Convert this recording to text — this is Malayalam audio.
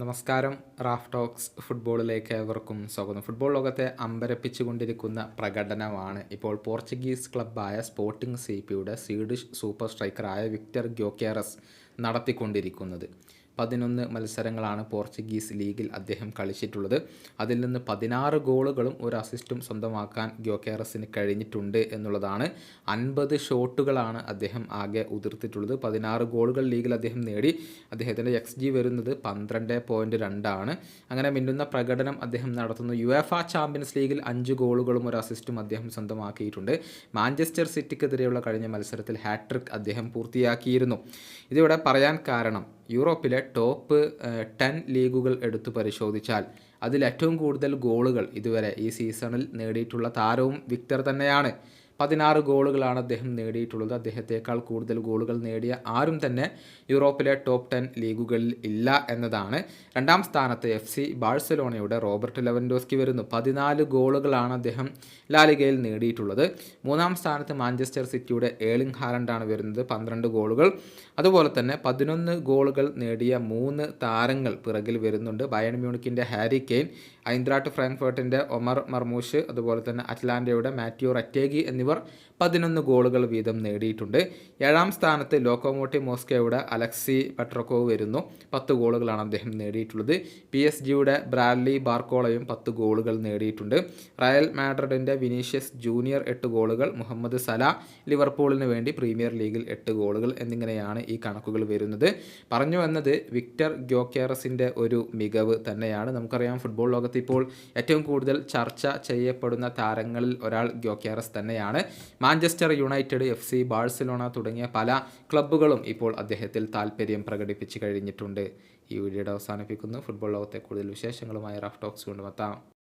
നമസ്കാരം. റാഫ് ടോക്സ് ഫുട്ബോളിലേക്ക് ഏവർക്കും സ്വാഗതം. ഫുട്ബോൾ ലോകത്തെ അമ്പരപ്പിച്ചുകൊണ്ടിരിക്കുന്ന പ്രകടനമാണ് ഇപ്പോൾ പോർച്ചുഗീസ് ക്ലബ്ബായ സ്പോർട്ടിംഗ് സി പിയുടെ സ്വീഡിഷ് സൂപ്പർ സ്ട്രൈക്കറായ വിക്ടർ ഗ്യോക്കേറസ് നടത്തിക്കൊണ്ടിരിക്കുന്നത്. പതിനൊന്ന് മത്സരങ്ങളാണ് പോർച്ചുഗീസ് ലീഗിൽ അദ്ദേഹം കളിച്ചിട്ടുള്ളത്. അതിൽ നിന്ന് പതിനാറ് ഗോളുകളും ഒരു അസിസ്റ്റും സ്വന്തമാക്കാൻ ഗ്യോക്കേറസിന് കഴിഞ്ഞിട്ടുണ്ട് എന്നുള്ളതാണ്. അൻപത് ഷോട്ടുകളാണ് അദ്ദേഹം ആകെ ഉതിർത്തിട്ടുള്ളത്. പതിനാറ് ഗോളുകൾ ലീഗിൽ അദ്ദേഹം നേടി. അദ്ദേഹത്തിന്റെ എക്സ് ജി വരുന്നത് പന്ത്രണ്ട് പോയിന്റ് രണ്ടാണ് അങ്ങനെ മിന്നുന്ന പ്രകടനം അദ്ദേഹം നടത്തുന്നു. യു എഫ് ചാമ്പ്യൻസ് ലീഗിൽ അഞ്ച് ഗോളുകളും ഒരു അസിസ്റ്റും അദ്ദേഹം സ്വന്തമാക്കിയിട്ടുണ്ട്. മാഞ്ചസ്റ്റർ സിറ്റിക്കെതിരെയുള്ള കഴിഞ്ഞ മത്സരത്തിൽ ഹാട്രിക് അദ്ദേഹം പൂർത്തിയാക്കിയിരുന്നു. ഇതിവിടെ പറയാൻ കാരണം യൂറോപ്പിലെ ടോപ്പ് ടെൻ ലീഗുകൾ എടുത്തു പരിശോധിച്ചാൽ അതിൽ ഏറ്റവും കൂടുതൽ ഗോളുകൾ ഇതുവരെ ഈ സീസണിൽ നേടിയിട്ടുള്ള താരവും വിക്ടർ തന്നെയാണ്. പതിനാറ് ഗോളുകളാണ് അദ്ദേഹം നേടിയിട്ടുള്ളത്. അദ്ദേഹത്തേക്കാൾ കൂടുതൽ ഗോളുകൾ നേടിയ ആരും തന്നെ യൂറോപ്പിലെ ടോപ്പ് ടെൻ ലീഗുകളിൽ ഇല്ല എന്നതാണ്. രണ്ടാം സ്ഥാനത്ത് എഫ് സി ബാഴ്സലോണയുടെ റോബർട്ട് ലെവൻഡോസ്കി വരുന്നു. പതിനാല് ഗോളുകളാണ് അദ്ദേഹം ലാലിഗയിൽ നേടിയിട്ടുള്ളത്. മൂന്നാം സ്ഥാനത്ത് മാഞ്ചസ്റ്റർ സിറ്റിയുടെ ഏളിംഗ് ഹാലൻഡാണ് വരുന്നത്. പന്ത്രണ്ട് ഗോളുകൾ. അതുപോലെ തന്നെ പതിനൊന്ന് ഗോളുകൾ നേടിയ മൂന്ന് താരങ്ങൾ പിറകിൽ വരുന്നുണ്ട്. ബയൺ മ്യൂണിക്കിന്റെ ഹാരി കെയ്ൻ ഐന്ദ്രാട്ട് ഫ്രാങ്ക്ഫേർട്ടിന്റെ ഒമർ മർമൂഷ് അതുപോലെ തന്നെ അറ്റ്ലാന്റയുടെ മാത്യു ററ്റേഗി എന്നിവർ പതിനൊന്ന് ഗോളുകൾ വീതം നേടിയിട്ടുണ്ട്. ഏഴാം സ്ഥാനത്ത് ലോക്കോമോട്ടീവ് മോസ്കോയുടെ അലക്സി പെട്രക്കോവ് വരുന്നു. പത്ത് ഗോളുകളാണ് അദ്ദേഹം നേടിയിട്ടുള്ളത്. പി എസ് ജിയുടെ ബ്രാഡ്ലി ബാർക്കോളയും പത്ത് ഗോളുകൾ നേടിയിട്ടുണ്ട്. റയൽ മാഡ്രിഡിന്റെ വിനീഷ്യസ് ജൂനിയർ എട്ട് ഗോളുകൾ മുഹമ്മദ് സല ലിവർപൂളിന് വേണ്ടി പ്രീമിയർ ലീഗിൽ എട്ട് ഗോളുകൾ എന്നിങ്ങനെയാണ് ഈ കണക്കുകൾ വരുന്നത്. പറഞ്ഞു വന്നത് വിക്ടർ ഗ്യോക്കേറസിന്റെ ഒരു മികവ് തന്നെയാണ്. നമുക്കറിയാം ഫുട്ബോൾ ലോകത്ത് ഇപ്പോൾ ഏറ്റവും കൂടുതൽ ചർച്ച ചെയ്യപ്പെടുന്ന താരങ്ങളിൽ ഒരാൾ ഗ്യോക്യാറസ് തന്നെയാണ്. Manchester United F C Barcelona തുടങ്ങിയ പല ക്ലബ്ബുകളും ഇപ്പോൾ അദ്ദേഹത്തിൽ താല്പര്യം പ്രകടിപ്പിച്ചു കഴിഞ്ഞിട്ടുണ്ട്. ഈ വീഡിയോയുടെ അവസാനിപ്പിക്കുന്നു. ഫുട്ബോൾ ലോകത്തെ കൂടുതൽ വിശേഷങ്ങളുമായി റഫ് ടോക്സ് കൊണ്ടുമെത്താം.